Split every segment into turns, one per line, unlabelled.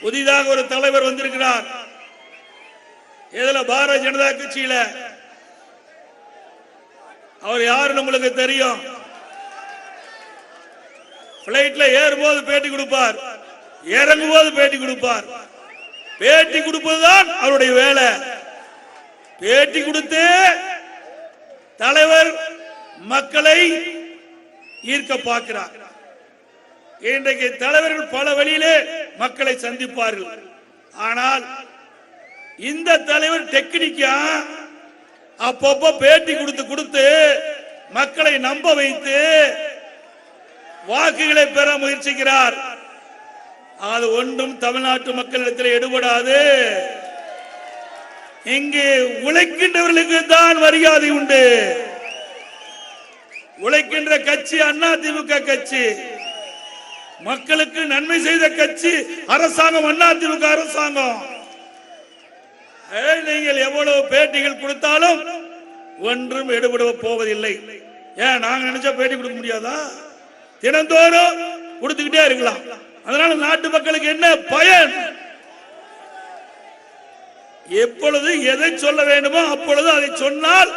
புதிதாக ஒரு தலைவர் வந்திருக்கிறார். இதுல பாரதிய ஜனதா கட்சியில. அவர் யாருன்னு உங்களுக்கு தெரியும்? பிளைட்ல ஏறும்போது பேட்டி கொடுப்பார். இறங்கும் போது பேட்டி கொடுப்பார். பேட்டி கொடுப்பதுதான் அவருடைய வேலை. பேட்டி கொடுத்து தலைவர் மக்களை ஈர்க்க பார்க்கிறார். இன்றைக்கு தலைவர்கள் பல வழியிலே மக்களை சந்திப்பார்கள். ஆனால் இந்த தலைவர் டெக்னிக்கா அப்பப்போ பேட்டி கொடுத்து கொடுத்து மக்களை நம்ப வைத்து வாக்குகளை பெற முயற்சிக்கிறார். அது ஒன்றும் தமிழ்நாட்டு மக்களிடத்தில் எடுபடாது. இங்கே உழைக்கின்றவர்களுக்கு தான் மரியாதை உண்டு. உழைக்கின்ற கட்சி அண்ணா திமுக கட்சி. மக்களுக்கு நன்மை செய்த கட்சி அரசாங்கம் அதிமுக அரசாங்கம். நீங்கள் எவ்வளவு பேட்டிகள் கொடுத்தாலும் ஒன்றும் எடுபட போவதில்லை. ஏன் நாங்க நினைச்சா பேட்டி கொடுக்க முடியாதா? தினந்தோறும் கொடுத்துக்கிட்டே இருக்கலாம். அதனால நாட்டு மக்களுக்கு என்ன பயன்? எப்பொழுது எதை சொல்ல வேண்டுமோ அப்பொழுது அதை சொன்னால்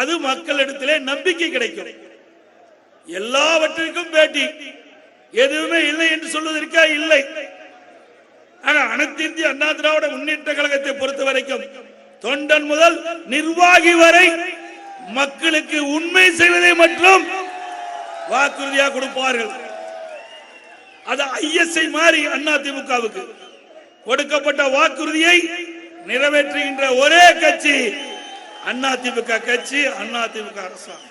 அது மக்களிடத்திலே நம்பிக்கை கிடைக்கும். எல்லாவற்றிற்கும் பேட்டி. எதுவுமே இல்லை என்று சொல்வதற்கா இல்லை. ஆனா அனைத்து இந்திய அண்ணா திராவிட முன்னேற்ற கழகத்தை பொறுத்த வரைக்கும் தொண்டன் முதல் நிர்வாகி வரை மக்களுக்கு உண்மை செய்வதை மற்றும் வாக்குறுதியாக கொடுப்பார்கள். அது ஐஎஸ்ஐ மாறி அண்ணா திமுகவுக்கு கொடுக்கப்பட்ட வாக்குறுதியை நிறைவேற்றுகின்ற ஒரே கட்சி அண்ணா திமுக கட்சி அண்ணா திமுக அரசாங்கம்.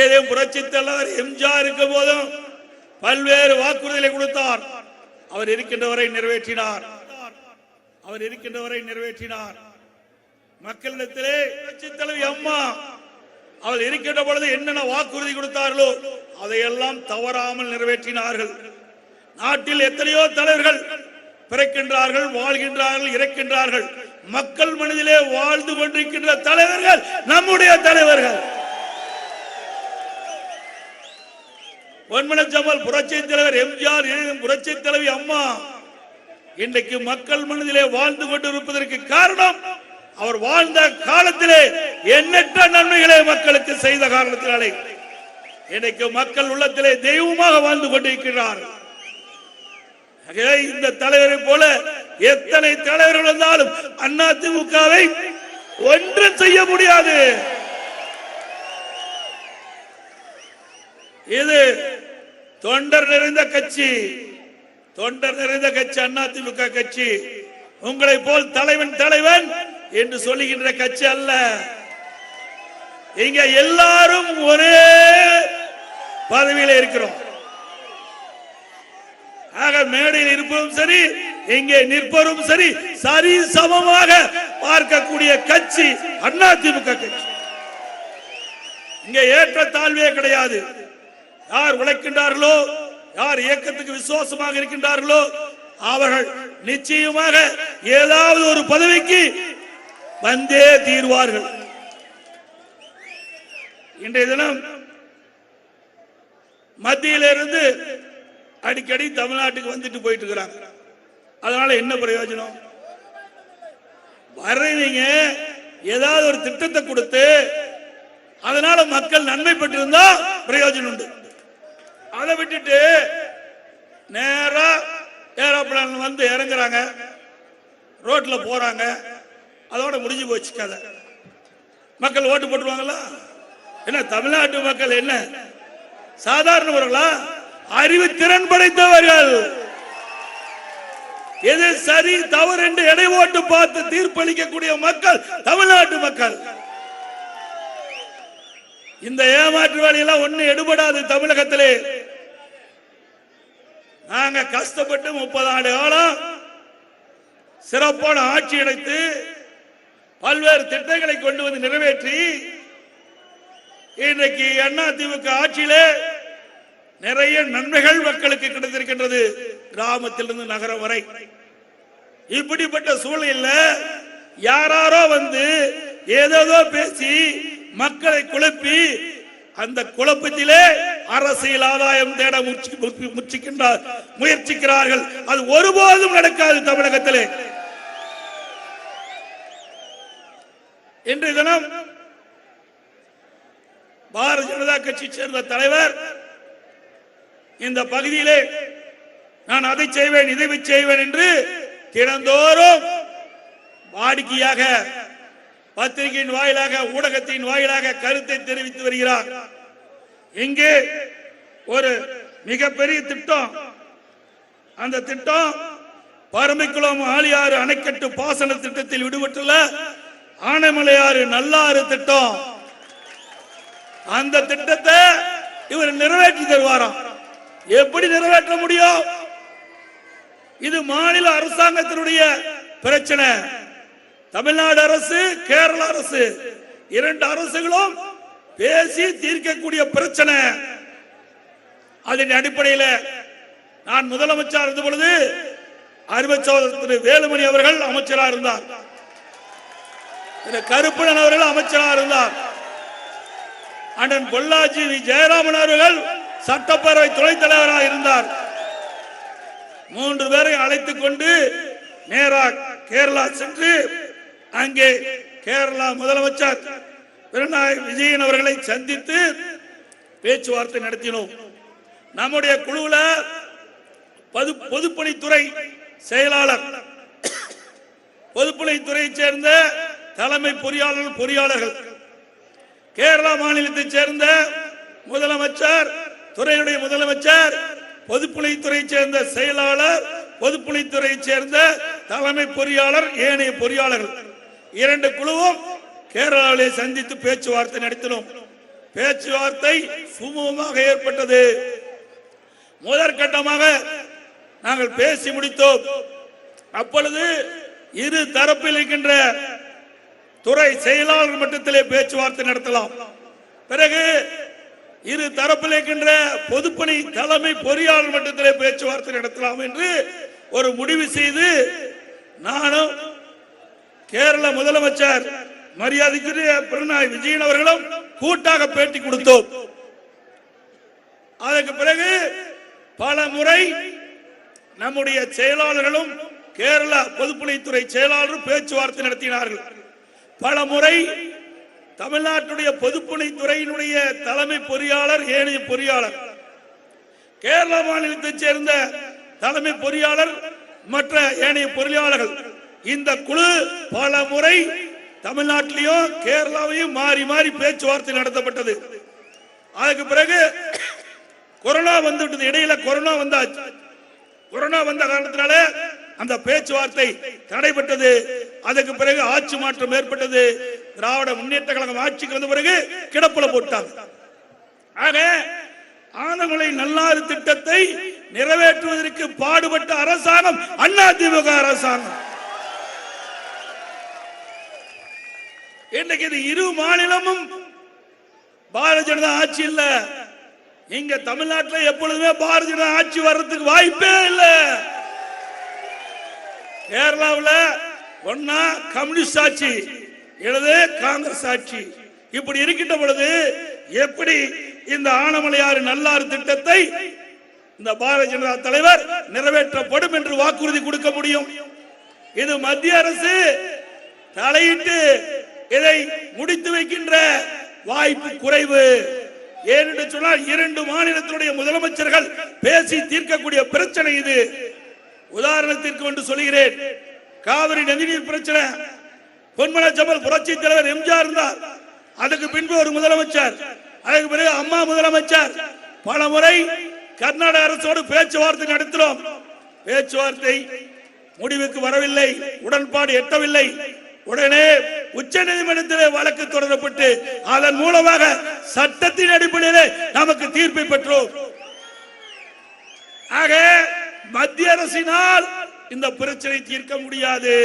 இதே புரட்சி தலைவர் எம்ஜிஆர் இருக்கும் போதும் பல்வேறு வாக்குறுதிகளை கொடுத்தார். அவர் இருக்கின்றவரை நிறைவேற்றினார். அவர் இருக்கின்றவரை நிறைவேற்றினார். மக்களிடத்திலே புரட்சி தலைவி அம்மா அவள் இருக்கின்ற பொழுது என்னென்ன வாக்குறுதி கொடுத்தார்களோ அதையெல்லாம் தவறாமல் நிறைவேற்றினார்கள். நாட்டில் எத்தனையோ தலைவர்கள் பிறக்கின்றார்கள் வாழ்கின்றார்கள் இறக்கின்றார்கள். மக்கள் மனதிலே வாழ்ந்து கொண்டிருக்கின்ற தலைவர்கள் நம்முடைய தலைவர்கள். பொன்மனச்சம்மல் புரட்சி தலைவர் எம்ஜிஆர் புரட்சி தலைவி அம்மா? இன்றைக்கு மக்கள் மனதிலே வாழ்ந்து கொண்டிருப்பதற்கு காரணம் அவர் வாழ்ந்த காலத்திலே எண்ணற்ற நன்மைகளை மக்களுக்கு செய்த காரணத்தினாலே. இன்றைக்கு மக்கள் உள்ளத்திலே தெய்வமாக வாழ்ந்து கொண்டிருக்கிறார். இந்த தலைவரை போல எத்தனை தலைவர்கள் வந்தாலும் அண்ணா திமுகவை ஒன்றும் செய்ய முடியாது. இது தொண்டர் நிறைந்த கட்சி. தொண்டர் நிறைந்த கட்சி அண்ணா திமுக கட்சி. உங்களை போல் தலைவன் தலைவன் என்று சொல்லுகின்ற கட்சி அல்ல. இங்க எல்லாரும் ஒரே பதவியில இருக்கிறோம். ஆக மேடையில் இருப்பதும் சரி இங்கே நிற்பவரும் சரி சரி சமமாக பார்க்கக்கூடிய கட்சி அண்ணா திமுக கட்சி. இங்க ஏற்ற தாழ்வே கிடையாது. யார் உழைக்கின்றார்களோ யார் இயக்கத்துக்கு விசுவாசமாக இருக்கின்றார்களோ அவர்கள் நிச்சயமாக ஏதாவது ஒரு பதவிக்கு வந்தே தீர்வார்கள். இன்றைய தினம் மத்தியிலிருந்து அடிக்கடி தமிழ்நாட்டுக்கு வந்துட்டு போயிட்டு இருக்கிறாங்க அதனால என்ன பிரயோஜனம்? வர்றவங்க ஏதாவது ஒரு திட்டத்தை கொடுத்து அதனால மக்கள் நன்மை பெற்றிருந்தா பிரயோஜனம் உண்டு. அதை விட்டுட்டு நேரா ஏரோப்ளான் வந்து இறங்குறாங்க. ரோட்ல போறாங்க. அதோட முடிஞ்சு போச்சு கதை. மக்கள் ஓட்டு போட்டுருவாங்களா? என்ன தமிழ்நாட்டு மக்கள் என்ன? சாதாரணவர்களா அறிவு திறன் படைத்தவர்கள். எது சரி தவறு என்று எடை ஓட்டு பார்த்து தீர்ப்பளிக்கக்கூடிய மக்கள் தமிழ்நாட்டு மக்கள். இந்த ஏமாற்று வேலையெல்லாம் ஒண்ணு எடுபடாது தமிழகத்திலே. நாங்க கஷ்டப்பட்டு முப்பது ஆண்டு காலம் சிறப்பான ஆட்சி அடைத்து பல்வேறு திட்டங்களை கொண்டு வந்து நிறைவேற்றி இன்றைக்கு அண்ணா திமுக ஆட்சியிலே நிறைய நன்மைகள் மக்களுக்கு கிடைத்திருக்கின்றது கிராமத்திலிருந்து நகரம் வரை. இப்படிப்பட்ட சூழ்நிலையில் யாராரோ வந்து ஏதேதோ பேசி மக்களை குழப்பி அந்த குழப்பத்திலே அரசியல் ஆதாயம் தேட முயற்சி- முயற்சிக்கின்றார் முயற்சிக்கிறார்கள். அது ஒருபோதும் நடக்காது தமிழகத்திலே. இன்றைய தினம் பாரதிய ஜனதா கட்சி சேர்ந்த தலைவர் இந்த பகுதியிலே நான் அதை செய்வேன் இதை செய்வேன் என்று தினந்தோறும் வாடிக்கையாக பத்திரிகையின் வாயிலாக ஊடகத்தின் வாயிலாக கருத்தை தெரிவித்து வருகிறார். இங்கே ஒரு மிகப்பெரிய திட்டம். அந்த திட்டம் பரம்பிக்குளம் ஆளியாறு அணைக்கட்டு பாசன திட்டத்தில் விடுபட்டுள்ள ஆனைமலையாறு நல்லாறு திட்டம். அந்த திட்டத்தை இவர் நிறைவேற்றி தருவாராம் எப்படி நிறைவேற்ற முடியும்? இது மாநில அரசாங்கத்தினுடைய பிரச்சனை. தமிழ்நாடு அரசு கேரள அரசு. இரண்டு அரசுகளும் பேசி தீர்க்கக்கூடிய பிரச்சனை. அதன் அடிப்படையில் நான் முதலமைச்சர் இருந்த பொழுது அறிவச் திரு வேலுமணி அவர்கள் அமைச்சராக இருந்தார். திரு கருப்பணன் அவர்கள் அமைச்சராக இருந்தார். அண்ணன் பொள்ளாச்சி ஜெயராமன் அவர்கள் சட்டப்பேரவை துணைத் தலைவராக இருந்தார். மூன்று பேரை அழைத்துக் கொண்டு நேராக கேரளா சென்று அங்கே கேரளா முதலமைச்சர் பினராயி விஜயன் அவர்களை சந்தித்து பேச்சுவார்த்தை நடத்தினோம். நம்முடைய குழுவில் பொது பொதுப்பணித்துறை செயலாளர். பொதுப்பணித்துறையை சேர்ந்த தலைமை பொறியாளர் பொறியாளர்கள். கேரளா மாநிலத்தைச் சேர்ந்த முதலமைச்சர் துறையுடைய முதலமைச்சர் பொதுப்பணித்துறையைச் சேர்ந்த செயலாளர் பொதுப்பணித்துறையைச் சேர்ந்த தலைமை பொறியாளர் ஏனைய பொறியாளர்கள். இரண்டு குழுவும் கேரளாவிலே சந்தித்து பேச்சுவார்த்தை நடத்தினோம். பேச்சுவார்த்தை சுமூகமாக ஏற்பட்டது. முதற்கட்டமாக நாங்கள் பேசி முடித்தோம். அப்பொழுது இரு தரப்பில் இருக்கின்ற துறை செயலாளர் மட்டத்திலே பேச்சுவார்த்தை நடத்தலாம். பிறகு இரு தரப்பில் இருக்கின்ற பொதுப்பணி தலைமை பொறியாளர் மட்டத்திலே பேச்சுவார்த்தை நடத்தலாம் என்று ஒரு முடிவு செய்து நானும் கேரள முதலமைச்சர் மரியாதைக்குரிய பிரணாய் விஜயன் அவர்களும் கூட்டாக பேட்டி கொடுத்தோம். அதற்கு பிறகு பல முறை நம்முடைய செயலாளர்களும் கேரள பொதுப்பணித்துறை செயலாளரும் பேச்சுவார்த்தை நடத்தினார்கள். பல முறை தமிழ்நாட்டுடைய பொதுப்பணித்துறையினுடைய தலைமை பொறியாளர் ஏனைய பொறியாளர் கேரள மாநிலத்தைச் சேர்ந்த தலைமை பொறியாளர் மற்ற ஏனைய பொறியாளர்கள் இந்த குழு பல முறை தமிழ்நாட்டிலையும் கேரளாவையும் மாறி மாறி பேச்சுவார்த்தை நடத்தப்பட்டது. அதுக்கு பிறகு கொரோனா வந்துவிட்டது இடையில கொரோனா வந்தாச்சு. கொரோனா வந்த காரணத்தினால அந்த பேச்சுவார்த்தை தடைபட்டது. அதுக்கு பிறகு ஆட்சி மாற்றம் ஏற்பட்டது. திராவிட முன்னேற்ற கழகம் ஆட்சிக்கு வந்த பிறகு கிடப்புல போட்டாங்க. ஆக ஆனமலை நல்லாறு திட்டத்தை நிறைவேற்றுவதற்கு பாடுபட்ட அரசாங்கம் அண்ணா திமுக அரசாங்கம். இன்னைக்கு இது இரு மாநிலமும் பாரதிய ஜனதா ஆட்சி இல்ல. இங்க தமிழ்நாட்டில் எப்பொழுதுமே பாரதிய ஜனதா ஆட்சி வர்றதுக்கு வாய்ப்பே இல்லை. கேரளாவில் ஒன்னா கம்யூனிஸ்ட் ஆட்சி இல்லது காங்கிரஸ் ஆட்சி. இப்படி இருக்கின்ற பொழுது எப்படி இந்த ஆனமலையாறு நல்லாறு திட்டத்தை இந்த பாரதிய ஜனதா தலைவர் நிறைவேற்றப்படும் என்று வாக்குறுதி கொடுக்க முடியும்? இது மத்திய அரசு தலையிட்டு இதை முடித்து வைக்கின்ற வாய்ப்பு குறைவு. ஏனென்று சொன்னால் இரண்டு மாநிலத்தினுடைய முதலமைச்சர்கள் பேசி தீர்க்கக்கூடிய பிரச்சனை இது. உதாரணத்திற்கு ஒன்று சொல்கிறேன் காவிரி நதிநீர் பிரச்சனை. பொன்மன ஜமல் புரட்சி தலைவர் எம்ஜிஆர் இருந்தார். அதுக்கு பின்பு ஒரு முதலமைச்சர். அதுக்கு பிறகு அம்மா முதலமைச்சர். பல முறை கர்நாடக அரசோடு பேச்சுவார்த்தை நடத்தினோம். பேச்சுவார்த்தை முடிவுக்கு வரவில்லை. உடன்பாடு எட்டவில்லை. உடனே உச்ச நீதிமன்றத்திலே வழக்கு தொடரப்பட்டு அதன் மூலமாக சட்டத்தின் அடிப்படையிலே நமக்கு தீர்ப்பை பெற்றோம். ஆக மத்திய அரசினால் இந்த பிரச்சனை தீர்க்க முடியாது.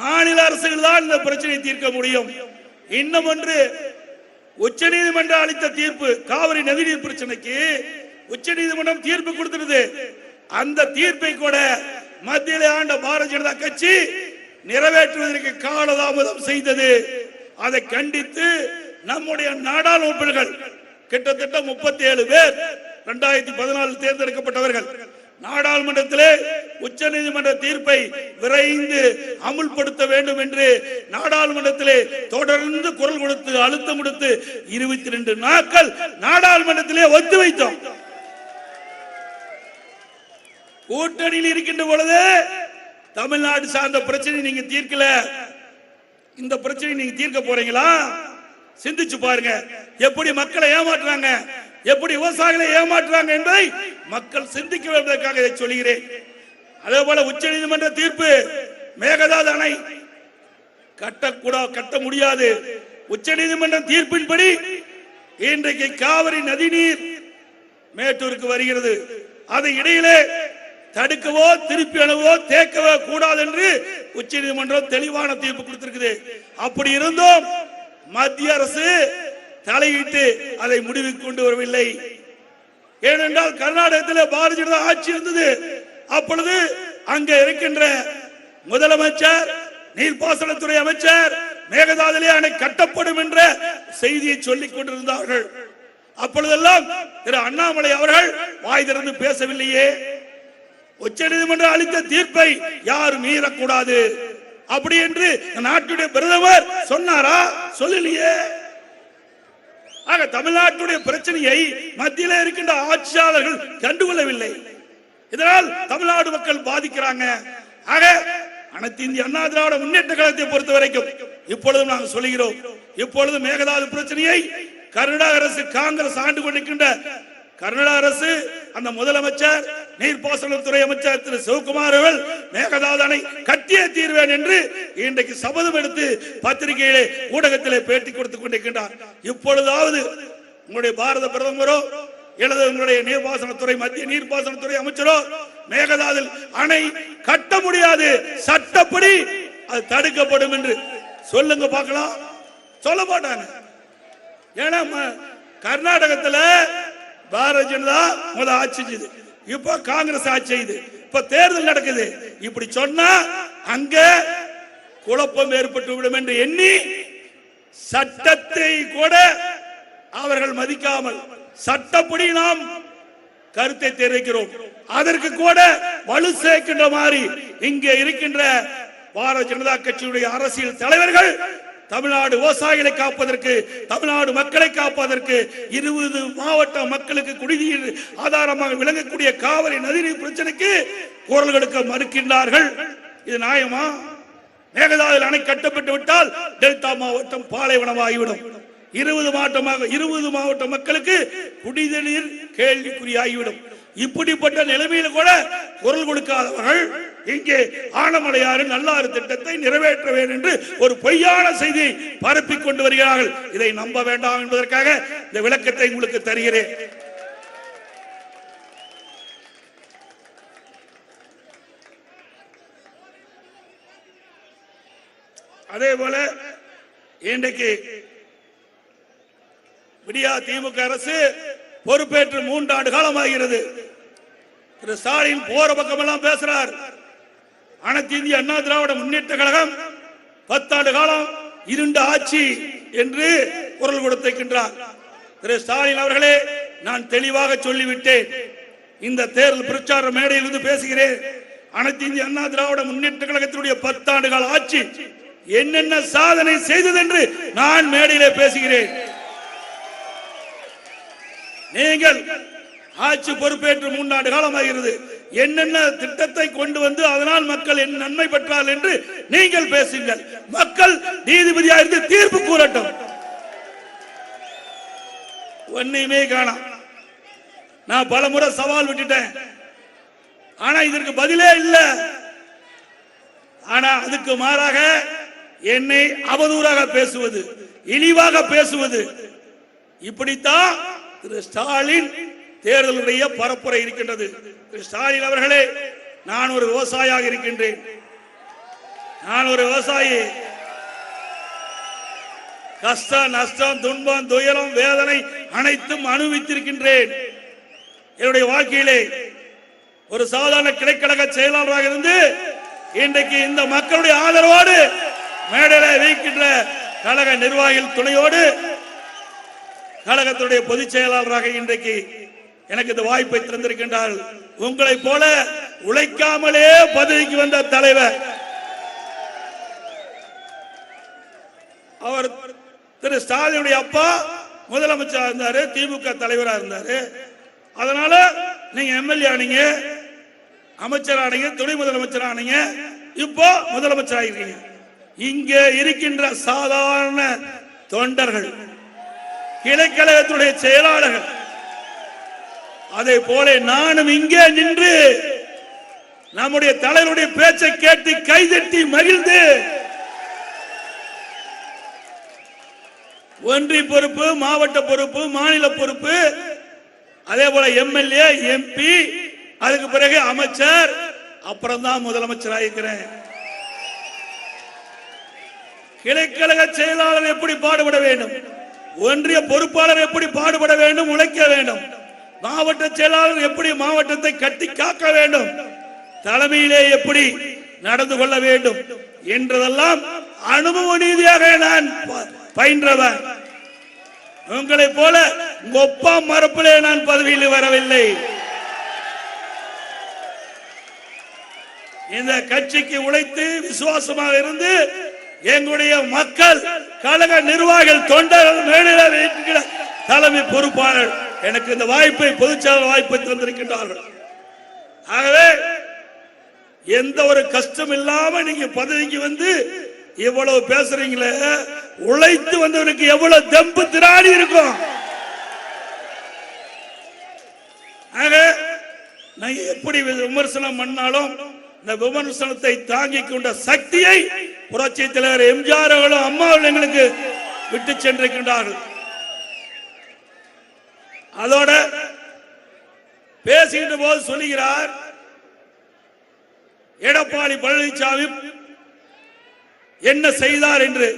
மாநில அரசுகள் தான் இந்த பிரச்சனையை தீர்க்க முடியும். இன்னும் ஒன்று உச்ச நீதிமன்றம் அளித்த தீர்ப்பு காவிரி நதிநீர் பிரச்சனைக்கு உச்ச நீதிமன்றம் தீர்ப்பு கொடுத்திருது அந்த தீர்ப்பை கூட மத்தியிலே ஆண்ட பாரதிய ஜனதா கட்சி நிறைவேற்றுவதற்கு காலதாமதம் செய்தது. அதை கண்டித்து நம்முடைய நாடாளுமன்றங்கள் கிட்டத்தட்ட முப்பத்தி ஏழு பேர் இரண்டாயிரத்தி பதினாலு தேர்ந்தெடுக்கப்பட்டவர்கள். நாடாளுமன்றத்திலே உச்ச நீதிமன்ற தீர்ப்பை விரைந்து அமுல்படுத்த வேண்டும் என்று நாடாளுமன்றத்திலே தொடர்ந்து குரல் கொடுத்து அழுத்தம் கொடுத்து இருபத்தி ரெண்டு நாட்கள் நாடாளுமன்றத்திலே ஒத்து வைத்தோம். கூட்டணியில் இருக்கின்ற பொழுது தமிழ்நாடு சார்ந்த பிரச்சனை நீங்க தீர்க்கல. இந்த பிரச்சனை நீங்க தீர்க்க போறீங்களா? சிந்திச்சு பாருங்க. எப்படி மக்களை ஏமாற்றுறாங்க? எப்படி விவசாயிகளை ஏமாற்றுறாங்க என்பதை மக்கள் சிந்திக்க வேண்டியதற்காக இதை சொல்கிறேன். அதே போல உச்ச நீதிமன்ற தீர்ப்பு மேகதாது அணை கட்டக்கூட கட்ட முடியாது. உச்ச நீதிமன்ற தீர்ப்பின்படி இன்றைக்கு காவிரி நதிநீர் மேட்டூருக்கு வருகிறது. அது இடையிலே தடுக்கவோ திருப்பி அளவோ தேக்கவோ கூடாது என்று உச்ச நீதிமன்றம் தெளிவான தீர்ப்பு கொடுத்திருக்குது. அப்படி இருந்தும் மத்திய அரசு தலையிட்டு அதை முடிவுக்கு கொண்டு வரவில்லை. ஏனென்றால் கர்நாடகத்தில் பாரதிய ஜனதா ஆட்சி இருந்தது. அப்பொழுது அங்க இருக்கின்ற முதலமைச்சர் நீர்ப்பாசனத்துறை அமைச்சர் மேகதாதுலே அணை கட்டப்படும் என்ற செய்தியை சொல்லிக் கொண்டிருந்தார்கள். அப்பொழுதெல்லாம் திரு அண்ணாமலை அவர்கள் வாய் திறந்து பேசவில்லையே. உச்ச நீதிமன்றம் அளித்த தீர்ப்பை யாரும் மீறக்கூடாது. அப்படி என்று நாட்டுடைய பிரதமர் சொன்னாரா? சொல்லலையே. ஆக தமிழ்நாட்டுடைய பிரச்சனையை மத்தியில இருக்கின்ற ஆட்சியாளர்கள் கண்டுகொள்ளவில்லை. இதனால் தமிழ்நாடு மக்கள் பாதிக்கிறாங்க. ஆக அனைத்து இந்திய அண்ணா திராவிட முன்னேற்ற கழகத்தை பொறுத்த வரைக்கும் இப்பொழுதும் நாங்கள் சொல்கிறோம் இப்பொழுது மேகதாது பிரச்சனையை கர்நாடக அரசு காங்கிரஸ் ஆண்டு கொண்டிருக்கின்ற கர்நாடக அரசு அந்த முதலமைச்சர் நீர்ப்பாசனத்துறை அமைச்சர் திரு. சிவகுமார் அவர்கள் மேகதாதனை கட்டிய கட்டியே தீர்வேன் என்று இன்றைக்கு சபதம் எடுத்து பத்திரிகையிலே ஊடகத்திலே பேட்டி கொடுத்துக் கொண்டிருக்கின்றார். இப்பொழுதாவது உங்களுடைய பாரத பிரதமரோ எனது உங்களுடைய நீர்ப்பாசனத்துறை மத்திய நீர்ப்பாசனத்துறை அமைச்சரோ மேகதாதில் அணை கட்ட முடியாது. சட்டப்படி அது தடுக்கப்படும் என்று சொல்லுங்க பார்க்கலாம். சொல்ல மாட்டாங்க. ஏன்னா கர்நாடகத்துல பாரதிய ஜனதா முத ஆட்சி செய்யுது இப்ப காங்கிரஸ் ஆட்சி செய்யுது இப்ப தேர்தல் நடக்குது. இப்படி சொன்னா அங்க குழப்பம் ஏற்பட்டு விடும் என்று எண்ணி சட்டத்தை கூட அவர்கள் மதிக்காமல் சட்டப்படி நாம் கருத்தை தெரிவிக்கிறோம். அதற்கு கூட வலு சேர்க்கின்ற மாதிரி இங்கே இருக்கின்ற பாரதிய ஜனதா கட்சியுடைய அரசியல் தலைவர்கள் தமிழ்நாடு விவசாயிகளை காப்பதற்கு தமிழ்நாடு மக்களை காப்பதற்கு இருபது மாவட்ட மக்களுக்கு குடிநீர் ஆதாரமாக விளங்கக்கூடிய காவிரி நதிநீர் பிரச்சனைக்கு குரல் கொடுக்க மறுக்கின்றார்கள். இது நியாயமா? மேகதாதுவில் அணை கட்டப்பட்டு விட்டால் டெல்டா மாவட்டம் பாலைவனமாகிவிடும். இருபது மாவட்டமாக இருபது மாவட்ட மக்களுக்கு குடிநீர் கேள்விக்குறியாகிவிடும். இப்படிப்பட்ட நிலைமையில கூட குரல் கொடுக்காதவர்கள் இங்கே ஆனமலையாறு நல்லாறு திட்டத்தை நிறைவேற்ற வேண்டும் என்று ஒரு பொய்யான செய்தியை பரப்பிக் கொண்டு வருகிறார்கள். இதை நம்ப வேண்டாம் என்பதற்காக இந்த விளக்கத்தை உங்களுக்கு தருகிறேன். அதே போல இன்றைக்கு விடியா திமுக அரசு பொறுப்பேற்று மூன்றாண்டு காலமாகிறது. திரு ஸ்டாலின் போற பக்கமெல்லாம் பேசுறார். அனைத்து இந்திய அண்ணா திராவிட முன்னேற்ற கழகம் பத்தாண்டு காலம் இருண்ட ஆட்சி என்று குரல் கொடுத்திருக்கின்றார். திரு ஸ்டாலின் அவர்களே நான் தெளிவாக சொல்லிவிட்டேன். இந்த தேர்தல் பிரச்சார மேடையில் இருந்து பேசுகிறேன். அனைத்து இந்திய அண்ணா திராவிட முன்னேற்ற கழகத்தினுடைய பத்தாண்டு கால ஆட்சி என்னென்ன சாதனை செய்தது என்று நான் மேடையிலே பேசுகிறேன். நீங்கள் ஆட்சி பொறுப்பேற்று மூன்றாண்டு காலமாகிறது. என்னென்ன திட்டத்தை கொண்டு வந்து அதனால் மக்கள் என்ன நன்மை பெற்றால் என்று நீங்கள் பேசுங்கள். மக்கள் நீதிபதியா இருந்து தீர்ப்பு கூறட்டும். ஒன்னையுமே காணாம். நான் பல முறை சவால் விட்டுட்டேன். ஆனா இதற்கு பதிலே இல்ல. ஆனா அதுக்கு மாறாக என்னை அவதூறாக பேசுவது இழிவாக பேசுவது இப்படித்தான் திரு ஸ்டாலின் தேர்தலுடைய பரப்புரை இருக்கின்றது. திரு ஸ்டாலின் அவர்களே நான் ஒரு விவசாயியாக இருக்கின்றேன். நான் ஒரு விவசாயி. கஷ்டம் நஷ்டம் துன்பம் துயரம் வேதனை அனைத்தும் அனுபவித்திருக்கின்றேன். என்னுடைய வாழ்க்கையிலே ஒரு சாதாரண கிளைக்கழக செயலாளராக இருந்து இன்றைக்கு இந்த மக்களுடைய ஆதரவோடு மேடையில வைக்கின்ற கழக நிர்வாகிகள் துணையோடு கழகத்துடைய பொதுச் செயலாளராக இன்றைக்கு எனக்கு இந்த வாய்ப்பை திறந்திருக்கின்றார்கள் உங்களைப் போல உழைக்காமலே பதவிக்கு வந்த தலைவர். அவர் திரு ஸ்டாலினுடைய அப்பா முதலமைச்சரா இருந்தாரு திமுக தலைவரா இருந்தாரு. அதனால நீங்க எம்எல்ஏ ஆனீங்க அமைச்சர் ஆனீங்க துணை முதலமைச்சர் ஆனீங்க இப்போ முதலமைச்சர் ஆகிறீங்க இங்க இருக்கின்ற சாதாரண தொண்டர்கள் கிளைக்கழகத்துடைய செயலாளர்கள் அதை போல நானும் இங்கே நின்று நம்முடைய தலைவருடைய பேச்சை கேட்டு கைதட்டி மகிழ்ந்து ஒன்றிய பொறுப்பு மாவட்ட பொறுப்பு மாநில பொறுப்பு அதே போல எம்எல்ஏ எம்பி அதுக்கு பிறகு அமைச்சர் அப்புறம் தான் முதலமைச்சர் ஆகிக்கிறேன் கிளைக்கழக செயலாளர் எப்படி பாடுபட வேண்டும்? ஒன்றிய பொறுப்பாளர் எப்படி பாடுபட வேண்டும்? உழைக்க வேண்டும். மாவட்ட செயலாளர் எப்படி மாவட்டத்தை கட்டி காக்க வேண்டும்? தலைமையிலே எப்படி நடந்து கொள்ள வேண்டும்? என்றதெல்லாம் அனுபவ ரீதியாக நான் பயின்றவன் உங்களை போல உங்க ஒப்பா மரப்பிலே நான் பதவியில் வரவில்லை. இந்த கட்சிக்கு உழைத்து விசுவாசமாக இருந்து எங்களுடைய மக்கள் கழக நிர்வாகிகள் தொண்டர்கள் மேலிடம் தலைமை பொறுப்பாளர்கள் எனக்கு இந்த வாய்ப்பை பொதுச்செயலாளர் வாய்ப்பை தந்திருக்கின்றார்கள். ஆகவே எந்த ஒரு கஷ்டம் இல்லாம நீங்க பதவிக்கு வந்து இவ்வளவு பேசுறீங்களே உழைத்து வந்தவனுக்கு எவ்வளவு தெம்பு திராணி இருக்கும். ஆக நான் எப்படி விமர்சனம் பண்ணாலும் இந்த விமர்சனத்தை தாங்கிக் கொண்ட சக்தியை புரட்சி தலைவர் எம்ஜிஆர் அவர்களும் அம்மா எங்களுக்கு விட்டு சென்றிருக்கின்றார்கள். அதோட பேசுகின்ற போது சொல்லுகிறார் எடப்பாடி பழனிசாமி என்ன செய்தார் என்று.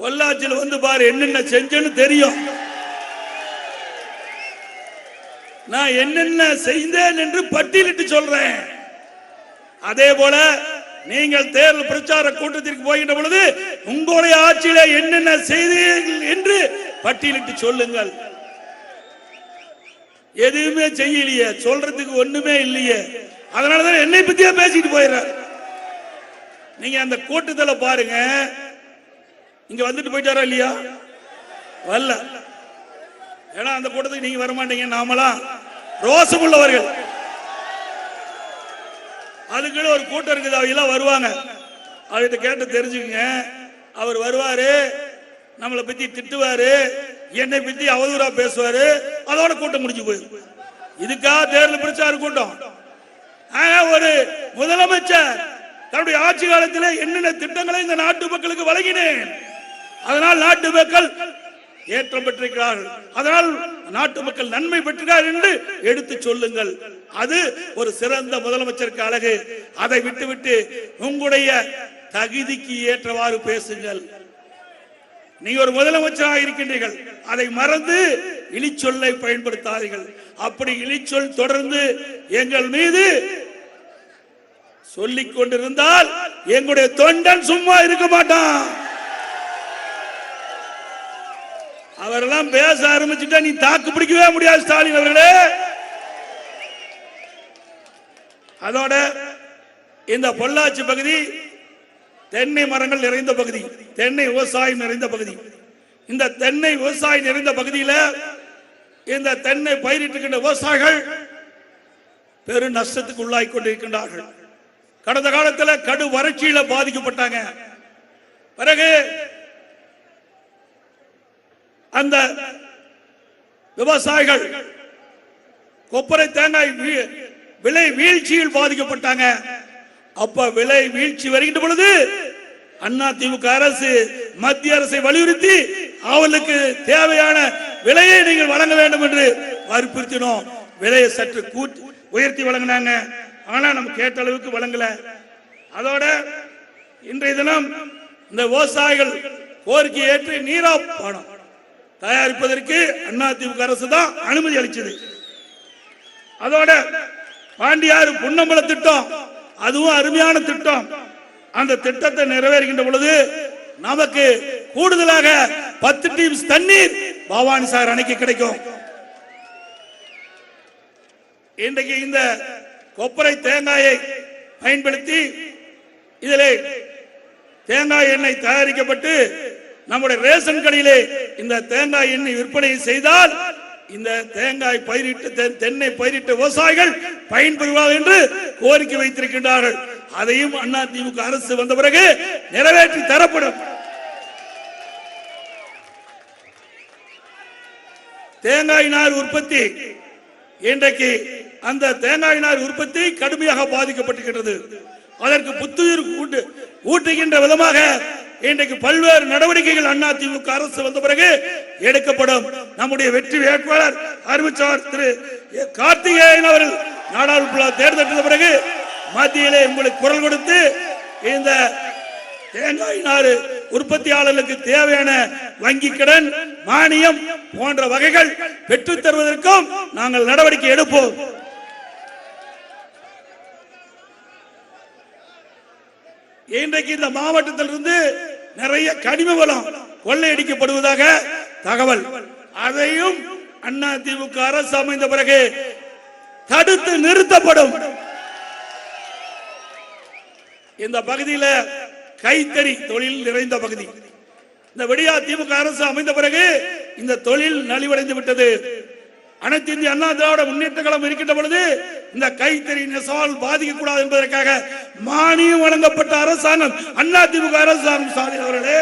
பொள்ளாச்சியில் வந்து பாரு என்னென்ன செஞ்சேன்னு தெரியும். நான் என்னென்ன செய்தேன் என்று பட்டியலிட்டு சொல்றேன். அதே போல நீங்கள் தேர்தல் பிரச்சார கூட்டத்திற்கு போகின்ற பொழுது உங்களுடைய ஆட்சியில என்னென்ன செய்தீர்கள் என்று பட்டியலிட்டு சொல்லுங்கள். எதுவுமே செய்யலையே சொல்றதுக்கு ஒண்ணுமே இல்லையே. அதனாலதான் என்னை பத்தியா பேசிட்டு போயிடுறாரு நீங்க அந்த கூட்டத்துல பாருங்க. இங்க வந்துட்டு போயிட்டாரா இல்லையா? வரல. ஏன்னா அந்த கூட்டத்துக்கு நீங்க வர மாட்டீங்க நாமலாம் ரோசம் உள்ளவர்கள். அதுக்குன்னு ஒரு கூட்டம் இருக்குது அவங்க எல்லாம் வருவாங்க. அவர்கிட்ட கேட்டு தெரிஞ்சுக்கங்க. அவர் வருவாரு நம்மளை பத்தி திட்டுவாரு. என்னை பத்தி அவதூறா பேசுவாரு அதோட கூட்டம் முடிஞ்சு போயிடும். இதுக்காக தேர்தல் பிரச்சாரம் கூட்டம். ஒரு முதலமைச்சர் தன்னுடைய ஆட்சி காலத்தில் என்னென்ன திட்டங்களை இந்த நாட்டு மக்களுக்கு வழங்கினேன் அதனால் நாட்டு மக்கள் ஏற்றம் பெற்றிருக்கிறார்கள். அதனால் நாட்டு மக்கள் நன்மை பெற்றிருக்கிறார்கள் என்று எடுத்து சொல்லுங்கள். அது ஒரு சிறந்த முதலமைச்சருக்கு அழகு. அதை விட்டுவிட்டு உங்களுடைய தகுதிக்கு ஏற்றவாறு பேசுங்கள். நீங்க ஒரு முதலமைச்சராக இருக்கின்றீர்கள். அதை மறந்து இழிச்சொல்லை பயன்படுத்தாதீர்கள். அப்படி இழிச்சொல் தொடர்ந்து எங்கள் மீது சொல்லிக் கொண்டிருந்தால் எங்களுடைய தொண்டன் சும்மா இருக்க மாட்டான். அவரெல்லாம் பேச ஆரம்பிச்சுட்டா நீ தாக்கு பிடிக்கவே முடியாது ஸ்டாலின் அவர்களே. அதோட இந்த பொள்ளாச்சி பகுதி தென்னை மரங்கள் நிறைந்த பகுதி தென்னை விவசாயம் நிறைந்த பகுதி. இந்த தென்னை விவசாயம் நிறைந்த பகுதியில் இந்த தென்னை பயிரிட்டுகின்ற விவசாயிகள் பெரு நஷ்டத்துக்கு உள்ளாய் கொண்டிருக்கின்றார்கள். கடந்த காலத்தில் கடு வறட்சியில பாதிக்கப்பட்டாங்க. பிறகு அந்த விவசாயிகள் கொப்பரை தேங்காய் வீ- விலை வீழ்ச்சியில் பாதிக்கப்பட்டாங்க. அப்ப விலை வீழ்ச்சி வருகின்ற பொழுது அண்ணா திமுக அரசு மத்திய அரசை வலியுறுத்தி அவளுக்கு தேவையான விலையை நீங்கள் வழங்க வேண்டும் என்று வற்புறுத்தினோம். விலையை சற்று கூட்டி உயர்த்தி வழங்கினாங்க. ஆனா நம்ம கேட்ட அளவுக்கு வழங்கல. அதோட இன்றைய தினம் இந்த விவசாயிகள் கோரிக்கை ஏற்று நீரா பணம் தயாரிப்பதற்கு அதிமுக அரசு தான் அனுமதி அளிச்சது. அதோட பாண்டியாறு புன்னம்பல திட்டம் அதுவும் அருமையான திட்டம். அந்த திட்டத்தை நிறைவேறுகின்ற பொழுது நமக்கு கூடுதலாக பத்து டீம்ஸ் தண்ணீர் பவானி சார் அணைக்கு கிடைக்கும். இன்றைக்கு இந்த கொப்பரை தேங்காயை பயன்படுத்தி இதிலே தேங்காய் எண்ணெய் தயாரிக்கப்பட்டு நம்முடைய ரேஷன் கடையிலே இந்த தேங்காய் எண்ணெய் விற்பனை செய்தால் இந்த தேங்காய் பயிரிட்டு தென்னை பயிரிட்ட விவசாயிகள் பயன்பெறுவார்கள் என்று கோரிக்கை வைத்திருக்கின்றார்கள். அதையும் அண்ணா திமுக அரசு வந்த பிறகு நிறைவேற்றி தரப்படும். தேங்காய் நார் உற்பத்தி இன்றைக்கு அந்த தேங்காய் நார் உற்பத்தி கடுமையாக பாதிக்கப்பட்டிருக்கிறது அதற்கு புத்துயிர் ஊட்டு ஊட்டுகின்ற விதமாக இன்றைக்கு பல்வேறு நடவடிக்கைகள் அண்ணா திமுக அரசு வந்த பிறகு எடுக்கப்படும் நம்முடைய வெற்றி வேட்பாளர் அறிவிச்சவர் திரு கார்த்திகேயன் அவர்கள் நாடாளுமன்ற தேர்ந்தெடுத்த பிறகு மத்தியிலே உங்களுக்கு குரல் கொடுத்து இந்த தேங்காய் நாறு உற்பத்தியாளர்களுக்கு தேவையான வங்கி கடன் மானியம் போன்ற வகைகள் பெற்றுத் தருவதற்கும் நாங்கள் நடவடிக்கை எடுப்போம். இன்றைக்கு இந்த மாவட்டத்திலிருந்து நிறைய கனிம வளம் கொள்ளையடிக்கப்படுவதாக தகவல். அதையும் அண்ணா திமுக அரசு அமைந்த பிறகு தடுத்து நிறுத்தப்படும். இந்த பகுதியில கைத்தறி தொழில் நிறைந்த பகுதி. இந்த விடியா திமுக அரசு அமைந்த பிறகு இந்த தொழில் நலிவடைந்து விட்டது. அனைத்து இந்திய அண்ணா திராவிட முன்னேற்ற கழகம் இருக்கின்ற பொழுது இந்த கைத்தறி நெசவால் பாதிக்க கூடாது என்பதற்காக மானியம் வழங்கப்பட்ட அரசாங்கம் அண்ணா திமுக அரசாங்கம் சாதி அவர்களே.